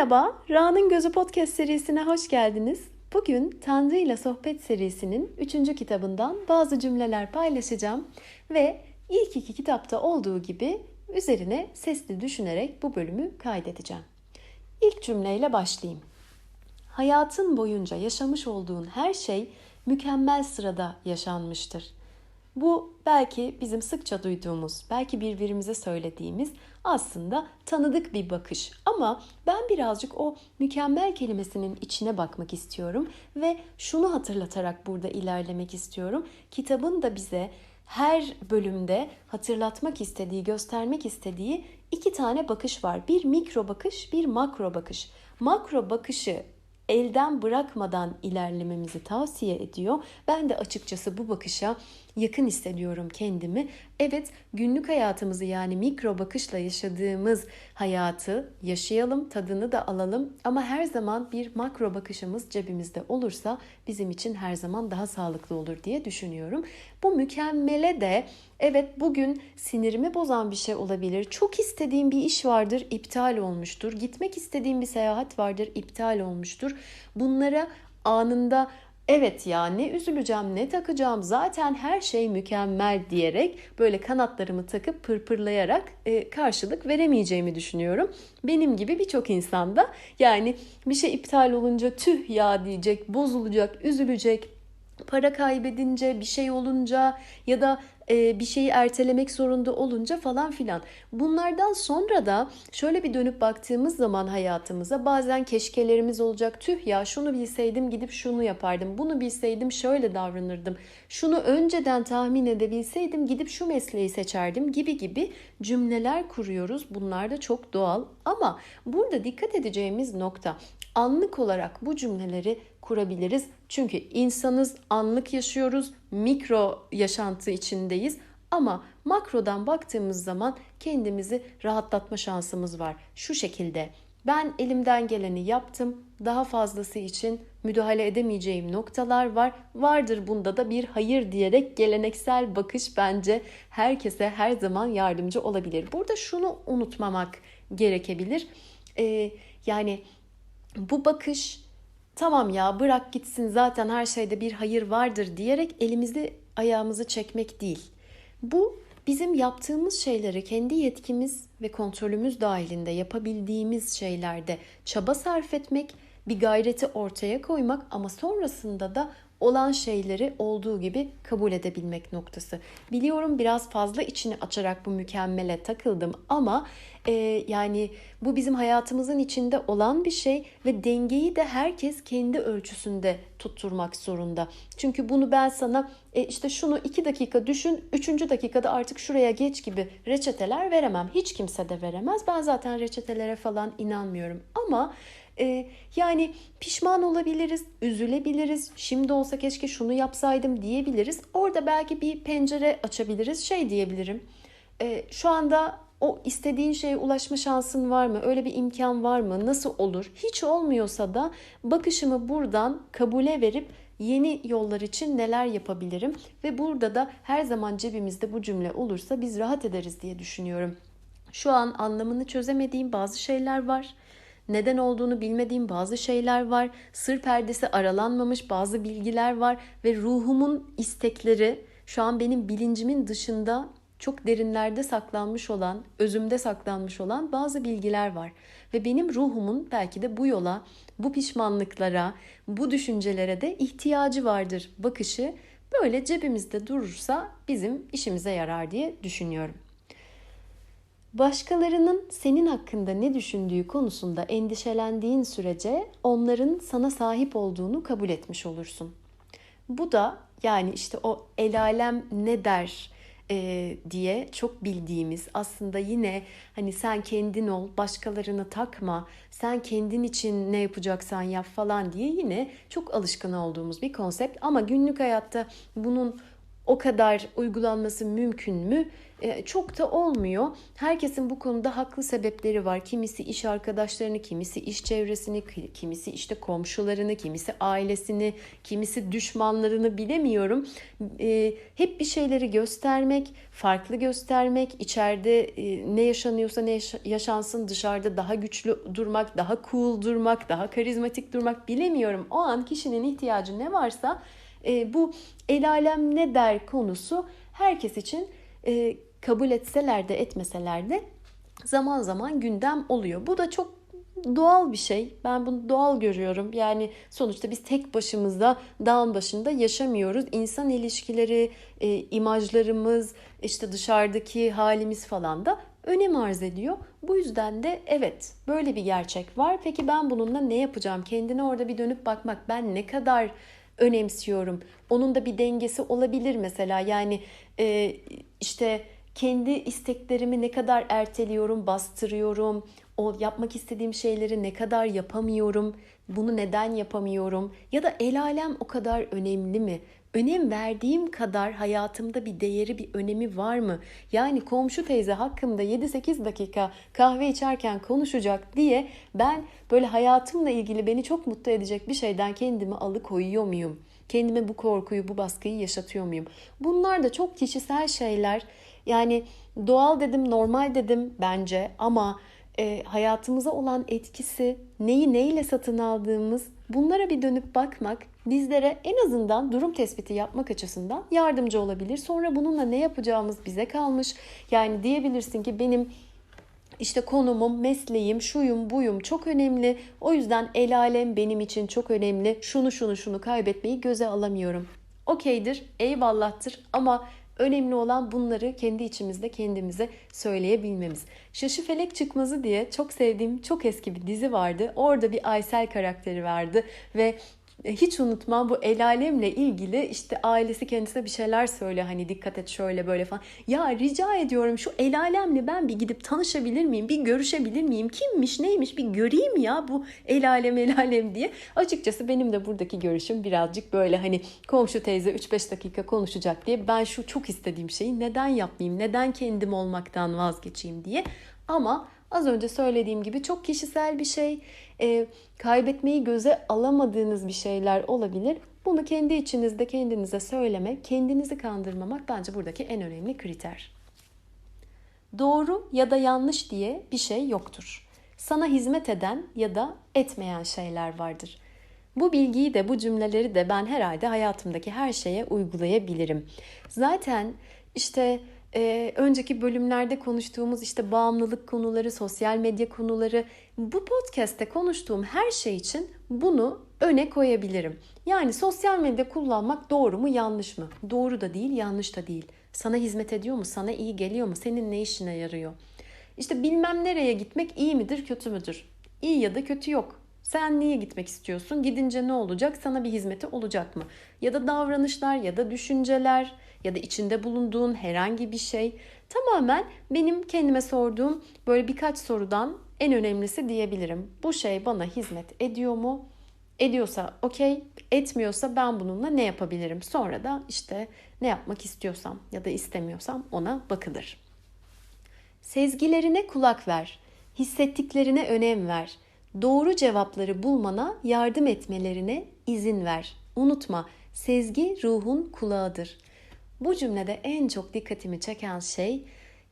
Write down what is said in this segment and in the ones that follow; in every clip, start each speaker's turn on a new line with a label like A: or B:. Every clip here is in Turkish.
A: Merhaba, Ra'nın Gözü Podcast serisine hoş geldiniz. Bugün Tanrı ile Sohbet serisinin 3. kitabından bazı cümleler paylaşacağım ve ilk iki kitapta olduğu gibi üzerine sesli düşünerek bu bölümü kaydedeceğim. İlk cümleyle başlayayım. Hayatın boyunca yaşamış olduğun her şey mükemmel sırada yaşanmıştır. Bu belki bizim sıkça duyduğumuz, belki birbirimize söylediğimiz aslında tanıdık bir bakış. Ama ben birazcık o mükemmel kelimesinin içine bakmak istiyorum ve şunu hatırlatarak burada ilerlemek istiyorum. Kitabın da bize her bölümde hatırlatmak istediği, göstermek istediği iki tane bakış var. Bir mikro bakış, bir makro bakış. Makro bakışı elden bırakmadan ilerlememizi tavsiye ediyor. Ben de açıkçası bu bakışa yakın hissediyorum kendimi. Evet günlük hayatımızı yani mikro bakışla yaşadığımız hayatı yaşayalım, tadını da alalım ama her zaman bir makro bakışımız cebimizde olursa bizim için her zaman daha sağlıklı olur diye düşünüyorum. Bu mükemmele de evet bugün sinirimi bozan bir şey olabilir. Çok istediğim bir iş vardır, iptal olmuştur. Gitmek istediğim bir seyahat vardır, iptal olmuştur. Bunlara anında evet ya ne üzüleceğim ne takacağım zaten her şey mükemmel diyerek böyle kanatlarımı takıp pırpırlayarak e, karşılık veremeyeceğimi düşünüyorum. Benim gibi birçok insanda yani bir şey iptal olunca tüh ya diyecek, bozulacak, üzülecek, para kaybedince, bir şey olunca ya da e, bir şeyi ertelemek zorunda olunca falan filan. Bunlardan sonra da şöyle bir dönüp baktığımız zaman hayatımıza bazen keşkelerimiz olacak. Tüh ya şunu bilseydim gidip şunu yapardım. Bunu bilseydim şöyle davranırdım. Şunu önceden tahmin edebilseydim gidip şu mesleği seçerdim gibi gibi cümleler kuruyoruz. Bunlar da çok doğal ama burada dikkat edeceğimiz nokta anlık olarak bu cümleleri kurabiliriz. Çünkü insanız, anlık yaşıyoruz, mikro yaşantı içindeyiz. Ama makrodan baktığımız zaman kendimizi rahatlatma şansımız var. Şu şekilde ben elimden geleni yaptım. Daha fazlası için müdahale edemeyeceğim noktalar var. Vardır bunda da bir hayır diyerek geleneksel bakış bence herkese her zaman yardımcı olabilir. Burada şunu unutmamak gerekebilir. Ee, yani bu bakış tamam ya bırak gitsin zaten her şeyde bir hayır vardır diyerek elimizi ayağımızı çekmek değil. Bu bizim yaptığımız şeyleri kendi yetkimiz ve kontrolümüz dahilinde yapabildiğimiz şeylerde çaba sarf etmek, bir gayreti ortaya koymak ama sonrasında da olan şeyleri olduğu gibi kabul edebilmek noktası. Biliyorum biraz fazla içini açarak bu mükemmele takıldım ama e, yani bu bizim hayatımızın içinde olan bir şey ve dengeyi de herkes kendi ölçüsünde tutturmak zorunda. Çünkü bunu ben sana e, işte şunu iki dakika düşün, üçüncü dakikada artık şuraya geç gibi reçeteler veremem. Hiç kimse de veremez. Ben zaten reçetelere falan inanmıyorum ama ee, yani pişman olabiliriz, üzülebiliriz. Şimdi olsa keşke şunu yapsaydım diyebiliriz. Orada belki bir pencere açabiliriz. Şey diyebilirim. E, şu anda o istediğin şeye ulaşma şansın var mı? Öyle bir imkan var mı? Nasıl olur? Hiç olmuyorsa da bakışımı buradan kabule verip yeni yollar için neler yapabilirim? Ve burada da her zaman cebimizde bu cümle olursa biz rahat ederiz diye düşünüyorum. Şu an anlamını çözemediğim bazı şeyler var neden olduğunu bilmediğim bazı şeyler var. Sır perdesi aralanmamış bazı bilgiler var ve ruhumun istekleri şu an benim bilincimin dışında çok derinlerde saklanmış olan, özümde saklanmış olan bazı bilgiler var. Ve benim ruhumun belki de bu yola, bu pişmanlıklara, bu düşüncelere de ihtiyacı vardır bakışı böyle cebimizde durursa bizim işimize yarar diye düşünüyorum. Başkalarının senin hakkında ne düşündüğü konusunda endişelendiğin sürece onların sana sahip olduğunu kabul etmiş olursun. Bu da yani işte o el alem ne der e, diye çok bildiğimiz aslında yine hani sen kendin ol başkalarını takma sen kendin için ne yapacaksan yap falan diye yine çok alışkın olduğumuz bir konsept ama günlük hayatta bunun o kadar uygulanması mümkün mü? E, çok da olmuyor. Herkesin bu konuda haklı sebepleri var. Kimisi iş arkadaşlarını, kimisi iş çevresini, kimisi işte komşularını, kimisi ailesini, kimisi düşmanlarını bilemiyorum. E, hep bir şeyleri göstermek, farklı göstermek, içeride e, ne yaşanıyorsa ne yaşansın dışarıda daha güçlü durmak, daha cool durmak, daha karizmatik durmak bilemiyorum. O an kişinin ihtiyacı ne varsa bu el alem ne der konusu herkes için kabul etseler de etmeseler de zaman zaman gündem oluyor. Bu da çok doğal bir şey. Ben bunu doğal görüyorum. Yani sonuçta biz tek başımızda dağın başında yaşamıyoruz. İnsan ilişkileri, e, imajlarımız, işte dışarıdaki halimiz falan da önem arz ediyor. Bu yüzden de evet böyle bir gerçek var. Peki ben bununla ne yapacağım? Kendine orada bir dönüp bakmak. Ben ne kadar önemsiyorum? Onun da bir dengesi olabilir mesela. Yani e, işte kendi isteklerimi ne kadar erteliyorum, bastırıyorum, o yapmak istediğim şeyleri ne kadar yapamıyorum, bunu neden yapamıyorum ya da el alem o kadar önemli mi? Önem verdiğim kadar hayatımda bir değeri, bir önemi var mı? Yani komşu teyze hakkında 7-8 dakika kahve içerken konuşacak diye ben böyle hayatımla ilgili beni çok mutlu edecek bir şeyden kendimi alıkoyuyor muyum? Kendime bu korkuyu, bu baskıyı yaşatıyor muyum? Bunlar da çok kişisel şeyler. Yani doğal dedim, normal dedim bence ama e, hayatımıza olan etkisi, neyi neyle satın aldığımız bunlara bir dönüp bakmak bizlere en azından durum tespiti yapmak açısından yardımcı olabilir. Sonra bununla ne yapacağımız bize kalmış. Yani diyebilirsin ki benim işte konumum, mesleğim, şuyum, buyum çok önemli. O yüzden el alem benim için çok önemli. Şunu şunu şunu kaybetmeyi göze alamıyorum. Okeydir, eyvallahtır ama Önemli olan bunları kendi içimizde kendimize söyleyebilmemiz. Şaşı Felek Çıkmazı diye çok sevdiğim çok eski bir dizi vardı. Orada bir Aysel karakteri vardı ve hiç unutmam bu el alemle ilgili işte ailesi kendisine bir şeyler söyle hani dikkat et şöyle böyle falan. Ya rica ediyorum şu el alemle ben bir gidip tanışabilir miyim? Bir görüşebilir miyim? Kimmiş neymiş bir göreyim ya bu el alem el alem diye. Açıkçası benim de buradaki görüşüm birazcık böyle hani komşu teyze 3-5 dakika konuşacak diye ben şu çok istediğim şeyi neden yapmayayım? Neden kendim olmaktan vazgeçeyim diye. Ama az önce söylediğim gibi çok kişisel bir şey e, kaybetmeyi göze alamadığınız bir şeyler olabilir. Bunu kendi içinizde kendinize söylemek, kendinizi kandırmamak bence buradaki en önemli kriter. Doğru ya da yanlış diye bir şey yoktur. Sana hizmet eden ya da etmeyen şeyler vardır. Bu bilgiyi de bu cümleleri de ben herhalde hayatımdaki her şeye uygulayabilirim. Zaten işte e, önceki bölümlerde konuştuğumuz işte bağımlılık konuları, sosyal medya konuları bu podcast'te konuştuğum her şey için bunu öne koyabilirim. Yani sosyal medya kullanmak doğru mu yanlış mı? Doğru da değil yanlış da değil. Sana hizmet ediyor mu? Sana iyi geliyor mu? Senin ne işine yarıyor? İşte bilmem nereye gitmek iyi midir kötü müdür? İyi ya da kötü yok. Sen niye gitmek istiyorsun? Gidince ne olacak? Sana bir hizmeti olacak mı? Ya da davranışlar ya da düşünceler ya da içinde bulunduğun herhangi bir şey tamamen benim kendime sorduğum böyle birkaç sorudan en önemlisi diyebilirim. Bu şey bana hizmet ediyor mu? Ediyorsa okey, etmiyorsa ben bununla ne yapabilirim? Sonra da işte ne yapmak istiyorsam ya da istemiyorsam ona bakılır. Sezgilerine kulak ver. Hissettiklerine önem ver. Doğru cevapları bulmana yardım etmelerine izin ver. Unutma, sezgi ruhun kulağıdır. Bu cümlede en çok dikkatimi çeken şey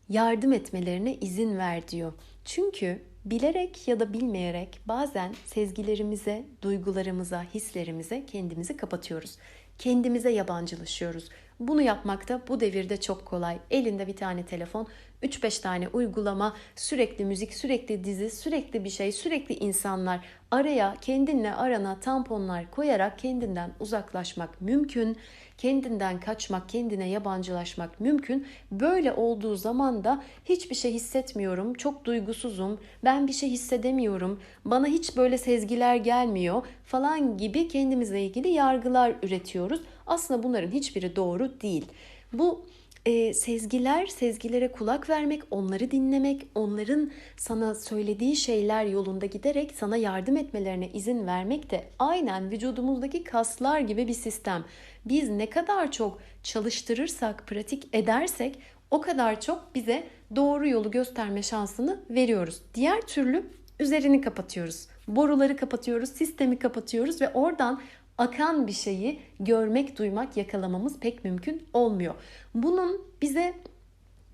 A: yardım etmelerine izin ver diyor. Çünkü bilerek ya da bilmeyerek bazen sezgilerimize, duygularımıza, hislerimize kendimizi kapatıyoruz. Kendimize yabancılaşıyoruz. Bunu yapmak da bu devirde çok kolay. Elinde bir tane telefon, 3-5 tane uygulama, sürekli müzik, sürekli dizi, sürekli bir şey, sürekli insanlar araya kendinle arana tamponlar koyarak kendinden uzaklaşmak mümkün. Kendinden kaçmak, kendine yabancılaşmak mümkün. Böyle olduğu zaman da hiçbir şey hissetmiyorum, çok duygusuzum, ben bir şey hissedemiyorum, bana hiç böyle sezgiler gelmiyor falan gibi kendimizle ilgili yargılar üretiyoruz. Aslında bunların hiçbiri doğru değil. Bu e, sezgiler, sezgilere kulak vermek, onları dinlemek, onların sana söylediği şeyler yolunda giderek sana yardım etmelerine izin vermek de aynen vücudumuzdaki kaslar gibi bir sistem. Biz ne kadar çok çalıştırırsak, pratik edersek o kadar çok bize doğru yolu gösterme şansını veriyoruz. Diğer türlü üzerini kapatıyoruz. Boruları kapatıyoruz, sistemi kapatıyoruz ve oradan akan bir şeyi görmek, duymak, yakalamamız pek mümkün olmuyor. Bunun bize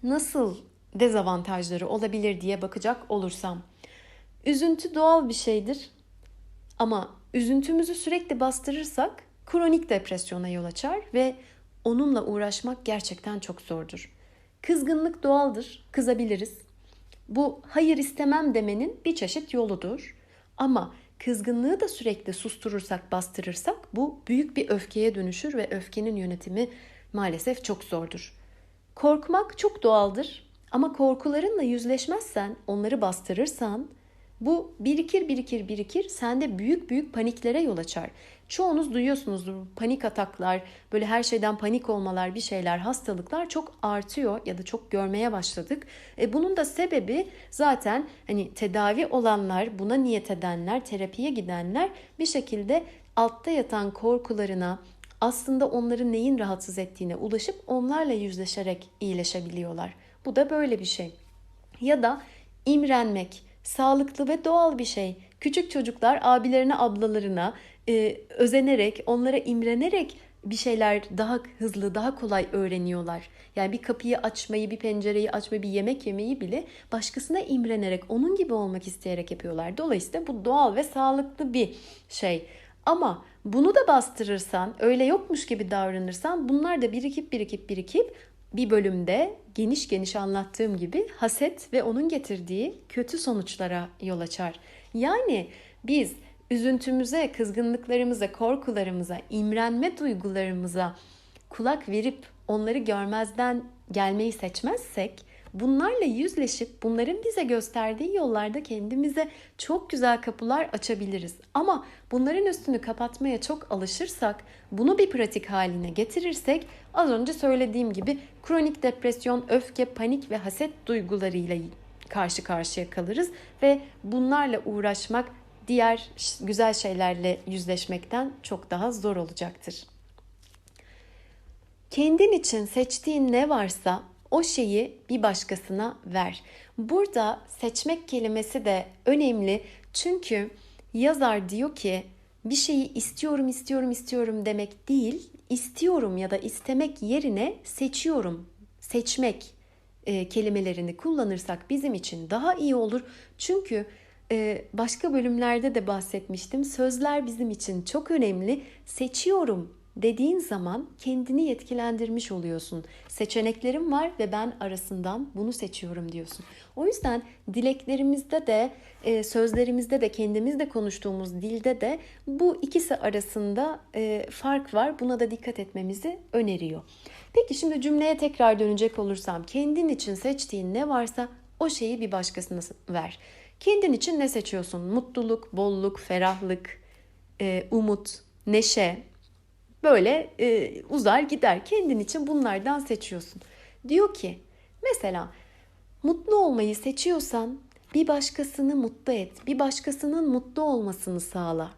A: nasıl dezavantajları olabilir diye bakacak olursam. Üzüntü doğal bir şeydir. Ama üzüntümüzü sürekli bastırırsak kronik depresyona yol açar ve onunla uğraşmak gerçekten çok zordur. Kızgınlık doğaldır, kızabiliriz. Bu hayır istemem demenin bir çeşit yoludur. Ama kızgınlığı da sürekli susturursak, bastırırsak bu büyük bir öfkeye dönüşür ve öfkenin yönetimi maalesef çok zordur. Korkmak çok doğaldır ama korkularınla yüzleşmezsen, onları bastırırsan bu birikir birikir birikir sende büyük büyük paniklere yol açar. Çoğunuz duyuyorsunuzdur panik ataklar, böyle her şeyden panik olmalar, bir şeyler, hastalıklar çok artıyor ya da çok görmeye başladık. E bunun da sebebi zaten hani tedavi olanlar, buna niyet edenler, terapiye gidenler bir şekilde altta yatan korkularına, aslında onları neyin rahatsız ettiğine ulaşıp onlarla yüzleşerek iyileşebiliyorlar. Bu da böyle bir şey. Ya da imrenmek, sağlıklı ve doğal bir şey. Küçük çocuklar abilerine, ablalarına e, özenerek, onlara imrenerek bir şeyler daha hızlı, daha kolay öğreniyorlar. Yani bir kapıyı açmayı, bir pencereyi açmayı, bir yemek yemeyi bile başkasına imrenerek, onun gibi olmak isteyerek yapıyorlar. Dolayısıyla bu doğal ve sağlıklı bir şey. Ama bunu da bastırırsan, öyle yokmuş gibi davranırsan bunlar da birikip birikip birikip bir bölümde geniş geniş anlattığım gibi haset ve onun getirdiği kötü sonuçlara yol açar. Yani biz üzüntümüze, kızgınlıklarımıza, korkularımıza, imrenme duygularımıza kulak verip onları görmezden gelmeyi seçmezsek bunlarla yüzleşip bunların bize gösterdiği yollarda kendimize çok güzel kapılar açabiliriz. Ama bunların üstünü kapatmaya çok alışırsak, bunu bir pratik haline getirirsek az önce söylediğim gibi kronik depresyon, öfke, panik ve haset duygularıyla karşı karşıya kalırız ve bunlarla uğraşmak diğer güzel şeylerle yüzleşmekten çok daha zor olacaktır. Kendin için seçtiğin ne varsa o şeyi bir başkasına ver. Burada seçmek kelimesi de önemli. Çünkü yazar diyor ki bir şeyi istiyorum, istiyorum, istiyorum demek değil, istiyorum ya da istemek yerine seçiyorum, seçmek e, kelimelerini kullanırsak bizim için daha iyi olur. Çünkü başka bölümlerde de bahsetmiştim. Sözler bizim için çok önemli. Seçiyorum dediğin zaman kendini yetkilendirmiş oluyorsun. Seçeneklerim var ve ben arasından bunu seçiyorum diyorsun. O yüzden dileklerimizde de e, sözlerimizde de kendimizle konuştuğumuz dilde de bu ikisi arasında e, fark var. Buna da dikkat etmemizi öneriyor. Peki şimdi cümleye tekrar dönecek olursam kendin için seçtiğin ne varsa o şeyi bir başkasına ver. Kendin için ne seçiyorsun? Mutluluk, bolluk, ferahlık, e, umut, neşe, böyle e, uzar gider. Kendin için bunlardan seçiyorsun. Diyor ki mesela mutlu olmayı seçiyorsan bir başkasını mutlu et. Bir başkasının mutlu olmasını sağla.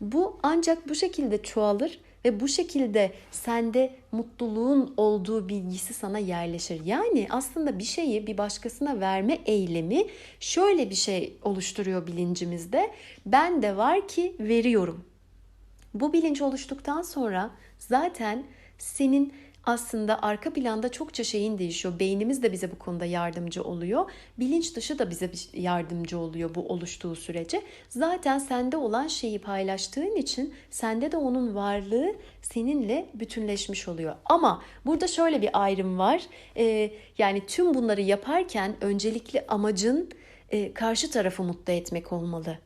A: Bu ancak bu şekilde çoğalır ve bu şekilde sende mutluluğun olduğu bilgisi sana yerleşir. Yani aslında bir şeyi bir başkasına verme eylemi şöyle bir şey oluşturuyor bilincimizde. Ben de var ki veriyorum. Bu bilinç oluştuktan sonra zaten senin aslında arka planda çokça şeyin değişiyor. Beynimiz de bize bu konuda yardımcı oluyor. Bilinç dışı da bize yardımcı oluyor bu oluştuğu sürece. Zaten sende olan şeyi paylaştığın için sende de onun varlığı seninle bütünleşmiş oluyor. Ama burada şöyle bir ayrım var. Ee, yani tüm bunları yaparken öncelikli amacın e, karşı tarafı mutlu etmek olmalı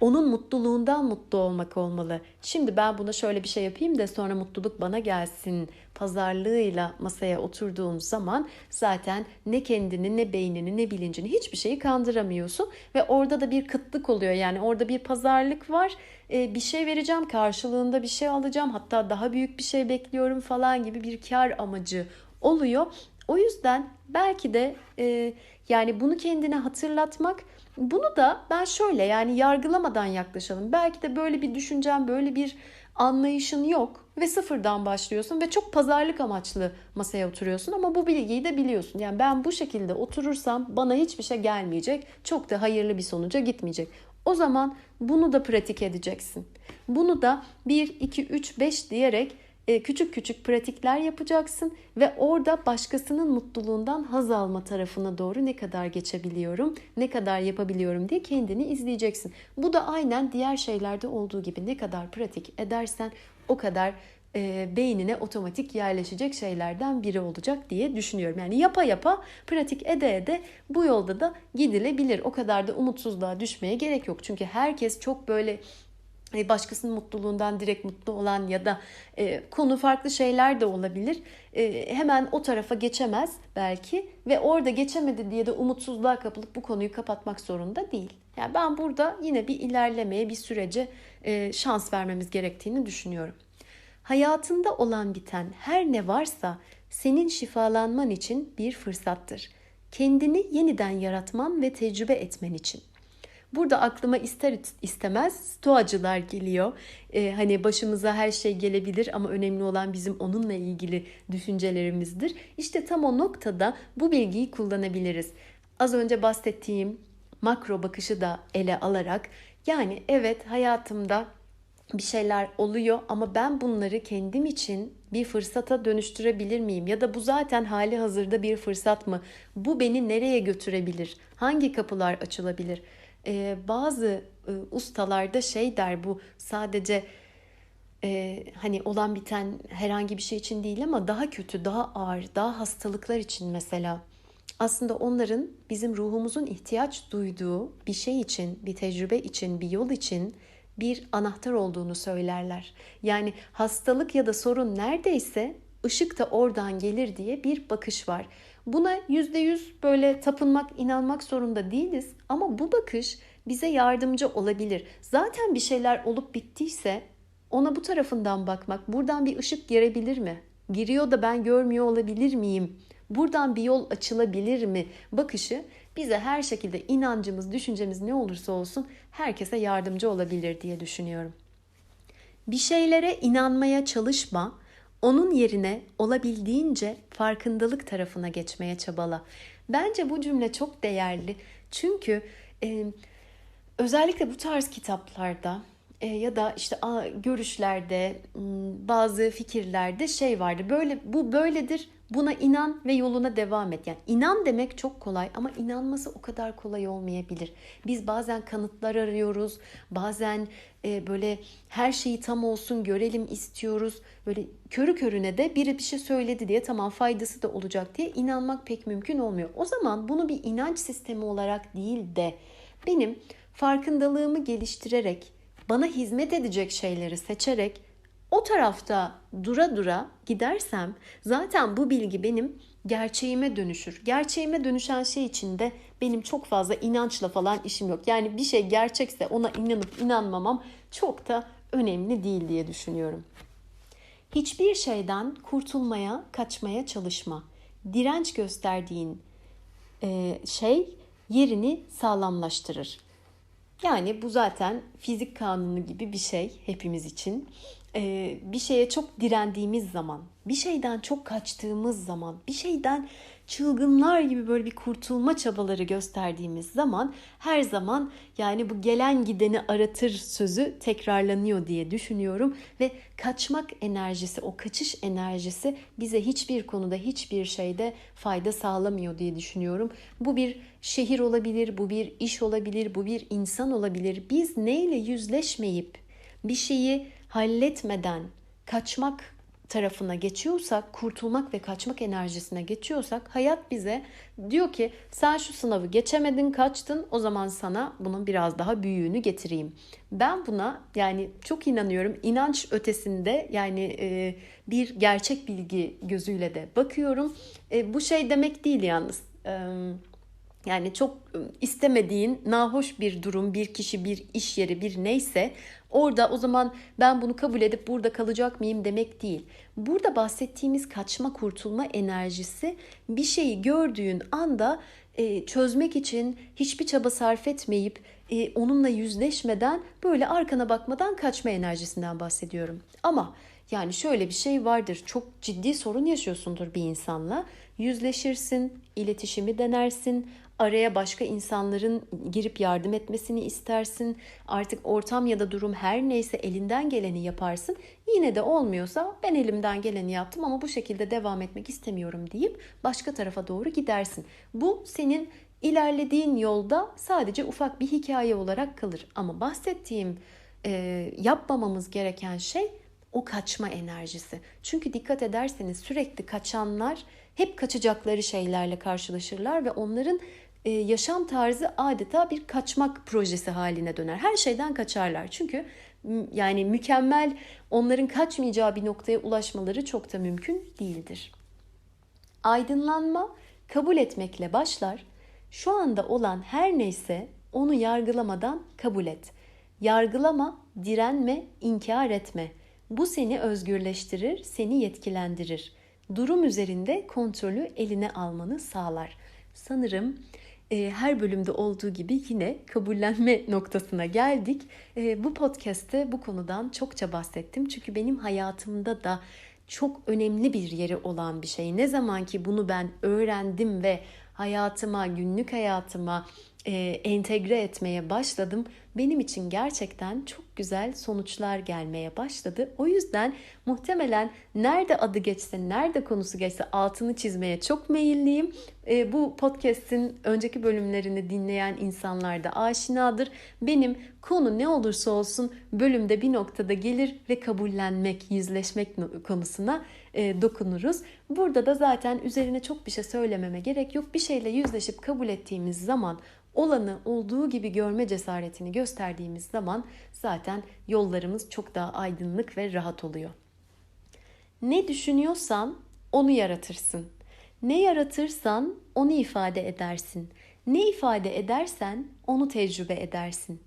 A: onun mutluluğundan mutlu olmak olmalı. Şimdi ben buna şöyle bir şey yapayım da sonra mutluluk bana gelsin pazarlığıyla masaya oturduğun zaman zaten ne kendini ne beynini ne bilincini hiçbir şeyi kandıramıyorsun ve orada da bir kıtlık oluyor. Yani orada bir pazarlık var. Ee, bir şey vereceğim karşılığında bir şey alacağım hatta daha büyük bir şey bekliyorum falan gibi bir kar amacı oluyor. O yüzden belki de e, yani bunu kendine hatırlatmak bunu da ben şöyle yani yargılamadan yaklaşalım. Belki de böyle bir düşüncen, böyle bir anlayışın yok ve sıfırdan başlıyorsun ve çok pazarlık amaçlı masaya oturuyorsun ama bu bilgiyi de biliyorsun. Yani ben bu şekilde oturursam bana hiçbir şey gelmeyecek. Çok da hayırlı bir sonuca gitmeyecek. O zaman bunu da pratik edeceksin. Bunu da 1 2 3 5 diyerek küçük küçük pratikler yapacaksın ve orada başkasının mutluluğundan haz alma tarafına doğru ne kadar geçebiliyorum, ne kadar yapabiliyorum diye kendini izleyeceksin. Bu da aynen diğer şeylerde olduğu gibi ne kadar pratik edersen o kadar e, beynine otomatik yerleşecek şeylerden biri olacak diye düşünüyorum. Yani yapa yapa pratik ede ede bu yolda da gidilebilir. O kadar da umutsuzluğa düşmeye gerek yok. Çünkü herkes çok böyle e, başkasının mutluluğundan direkt mutlu olan ya da e, konu farklı şeyler de olabilir. E, hemen o tarafa geçemez belki ve orada geçemedi diye de umutsuzluğa kapılıp bu konuyu kapatmak zorunda değil. Yani ben burada yine bir ilerlemeye, bir sürece e, şans vermemiz gerektiğini düşünüyorum. Hayatında olan biten her ne varsa senin şifalanman için bir fırsattır. Kendini yeniden yaratman ve tecrübe etmen için. Burada aklıma ister istemez stoacılar geliyor. Ee, hani başımıza her şey gelebilir ama önemli olan bizim onunla ilgili düşüncelerimizdir. İşte tam o noktada bu bilgiyi kullanabiliriz. Az önce bahsettiğim makro bakışı da ele alarak yani evet hayatımda bir şeyler oluyor ama ben bunları kendim için bir fırsata dönüştürebilir miyim? Ya da bu zaten hali hazırda bir fırsat mı? Bu beni nereye götürebilir? Hangi kapılar açılabilir? Ee, bazı e, ustalarda şey der bu sadece e, hani olan biten herhangi bir şey için değil ama daha kötü, daha ağır, daha hastalıklar için mesela. Aslında onların bizim ruhumuzun ihtiyaç duyduğu bir şey için, bir tecrübe için, bir yol için bir anahtar olduğunu söylerler. Yani hastalık ya da sorun neredeyse ışık da oradan gelir diye bir bakış var. Buna yüzde yüz böyle tapınmak, inanmak zorunda değiliz ama bu bakış bize yardımcı olabilir. Zaten bir şeyler olup bittiyse ona bu tarafından bakmak, buradan bir ışık girebilir mi? Giriyor da ben görmüyor olabilir miyim? Buradan bir yol açılabilir mi? Bakışı bize her şekilde inancımız, düşüncemiz ne olursa olsun herkese yardımcı olabilir diye düşünüyorum. Bir şeylere inanmaya çalışma, onun yerine olabildiğince farkındalık tarafına geçmeye çabala. Bence bu cümle çok değerli. Çünkü e, özellikle bu tarz kitaplarda e, ya da işte a, görüşlerde bazı fikirlerde şey vardı. Böyle bu böyledir Buna inan ve yoluna devam et. Yani inan demek çok kolay ama inanması o kadar kolay olmayabilir. Biz bazen kanıtlar arıyoruz. Bazen e, böyle her şeyi tam olsun görelim istiyoruz. Böyle körü körüne de biri bir şey söyledi diye tamam faydası da olacak diye inanmak pek mümkün olmuyor. O zaman bunu bir inanç sistemi olarak değil de benim farkındalığımı geliştirerek bana hizmet edecek şeyleri seçerek o tarafta dura dura gidersem zaten bu bilgi benim gerçeğime dönüşür. Gerçeğime dönüşen şey için de benim çok fazla inançla falan işim yok. Yani bir şey gerçekse ona inanıp inanmamam çok da önemli değil diye düşünüyorum. Hiçbir şeyden kurtulmaya, kaçmaya çalışma. Direnç gösterdiğin e, şey yerini sağlamlaştırır. Yani bu zaten fizik kanunu gibi bir şey hepimiz için e, bir şeye çok direndiğimiz zaman, bir şeyden çok kaçtığımız zaman, bir şeyden çılgınlar gibi böyle bir kurtulma çabaları gösterdiğimiz zaman her zaman yani bu gelen gideni aratır sözü tekrarlanıyor diye düşünüyorum ve kaçmak enerjisi, o kaçış enerjisi bize hiçbir konuda, hiçbir şeyde fayda sağlamıyor diye düşünüyorum. Bu bir şehir olabilir, bu bir iş olabilir, bu bir insan olabilir. Biz neyle yüzleşmeyip bir şeyi halletmeden kaçmak tarafına geçiyorsak, kurtulmak ve kaçmak enerjisine geçiyorsak hayat bize diyor ki sen şu sınavı geçemedin, kaçtın o zaman sana bunun biraz daha büyüğünü getireyim. Ben buna yani çok inanıyorum. inanç ötesinde yani e, bir gerçek bilgi gözüyle de bakıyorum. E, bu şey demek değil yalnız. E, yani çok ıı, istemediğin nahoş bir durum, bir kişi, bir iş yeri, bir neyse Orada o zaman ben bunu kabul edip burada kalacak mıyım demek değil. Burada bahsettiğimiz kaçma kurtulma enerjisi bir şeyi gördüğün anda e, çözmek için hiçbir çaba sarf etmeyip e, onunla yüzleşmeden böyle arkana bakmadan kaçma enerjisinden bahsediyorum. Ama yani şöyle bir şey vardır. Çok ciddi sorun yaşıyorsundur bir insanla. Yüzleşirsin, iletişimi denersin, araya başka insanların girip yardım etmesini istersin. Artık ortam ya da durum her neyse elinden geleni yaparsın. Yine de olmuyorsa ben elimden geleni yaptım ama bu şekilde devam etmek istemiyorum deyip başka tarafa doğru gidersin. Bu senin ilerlediğin yolda sadece ufak bir hikaye olarak kalır. Ama bahsettiğim e, yapmamamız gereken şey o kaçma enerjisi. Çünkü dikkat ederseniz sürekli kaçanlar hep kaçacakları şeylerle karşılaşırlar ve onların e, yaşam tarzı adeta bir kaçmak projesi haline döner. Her şeyden kaçarlar. Çünkü yani mükemmel onların kaçmayacağı bir noktaya ulaşmaları çok da mümkün değildir. Aydınlanma kabul etmekle başlar. Şu anda olan her neyse onu yargılamadan kabul et. Yargılama, direnme, inkar etme. Bu seni özgürleştirir, seni yetkilendirir. Durum üzerinde kontrolü eline almanı sağlar. Sanırım e, her bölümde olduğu gibi yine kabullenme noktasına geldik. E, bu podcast'te bu konudan çokça bahsettim. Çünkü benim hayatımda da çok önemli bir yeri olan bir şey. Ne zaman ki bunu ben öğrendim ve hayatıma, günlük hayatıma e, entegre etmeye başladım. Benim için gerçekten çok güzel sonuçlar gelmeye başladı. O yüzden muhtemelen nerede adı geçse, nerede konusu geçse altını çizmeye çok meyilliyim. E, bu podcast'in önceki bölümlerini dinleyen insanlar da aşinadır. Benim konu ne olursa olsun bölümde bir noktada gelir ve kabullenmek, yüzleşmek konusuna e, dokunuruz. Burada da zaten üzerine çok bir şey söylememe gerek yok. Bir şeyle yüzleşip kabul ettiğimiz zaman olanı olduğu gibi görme cesaretini gösterdiğimiz zaman zaten yollarımız çok daha aydınlık ve rahat oluyor. Ne düşünüyorsan onu yaratırsın. Ne yaratırsan onu ifade edersin. Ne ifade edersen onu tecrübe edersin.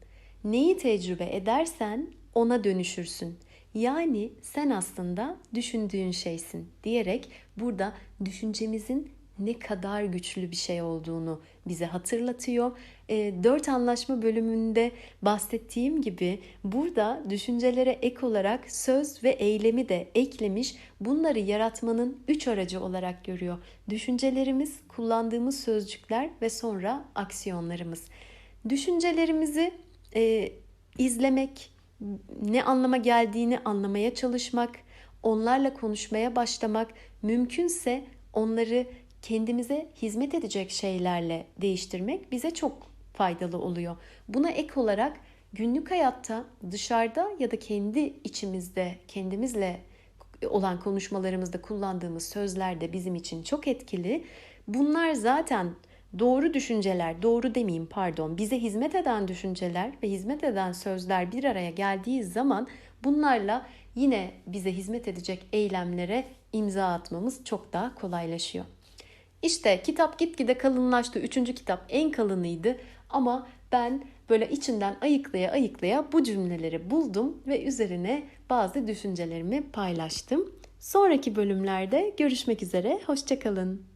A: Neyi tecrübe edersen ona dönüşürsün. Yani sen aslında düşündüğün şeysin diyerek burada düşüncemizin ne kadar güçlü bir şey olduğunu bize hatırlatıyor. E, dört anlaşma bölümünde bahsettiğim gibi burada düşüncelere ek olarak söz ve eylemi de eklemiş. Bunları yaratmanın üç aracı olarak görüyor. Düşüncelerimiz, kullandığımız sözcükler ve sonra aksiyonlarımız. Düşüncelerimizi e, izlemek, ne anlama geldiğini anlamaya çalışmak, onlarla konuşmaya başlamak, mümkünse onları kendimize hizmet edecek şeylerle değiştirmek bize çok faydalı oluyor. Buna ek olarak günlük hayatta dışarıda ya da kendi içimizde kendimizle olan konuşmalarımızda kullandığımız sözler de bizim için çok etkili. Bunlar zaten doğru düşünceler, doğru demeyeyim pardon, bize hizmet eden düşünceler ve hizmet eden sözler bir araya geldiği zaman bunlarla yine bize hizmet edecek eylemlere imza atmamız çok daha kolaylaşıyor. İşte kitap gitgide kalınlaştı. Üçüncü kitap en kalınıydı ama ben böyle içinden ayıklaya ayıklaya bu cümleleri buldum ve üzerine bazı düşüncelerimi paylaştım. Sonraki bölümlerde görüşmek üzere. Hoşçakalın.